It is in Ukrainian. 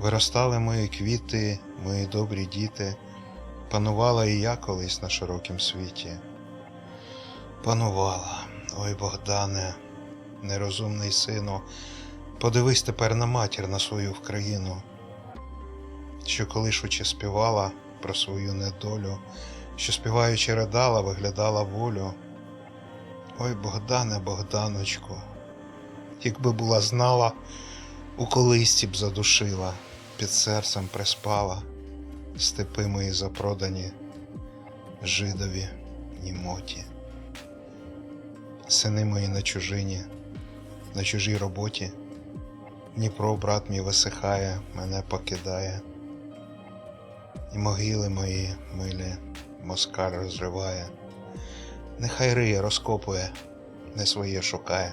Виростали мої квіти, мої добрі діти, панувала і я колись на широкім світі. Панувала, ой Богдане, нерозумний сину, подивись тепер на матір на свою Вкраїну, що колишучи співала про свою недолю, що співаючи ридала, виглядала волю. Ой, Богдане, Богданочку, якби була знала, у колисці б задушила, під серцем приспала, степи мої запродані, жидові, німоті. Сини мої на чужині, на чужій роботі. Дніпро, брат мій висихає, мене покидає. І могили мої милі, москаль розриває. Нехай риє, розкопує, не своє шукає,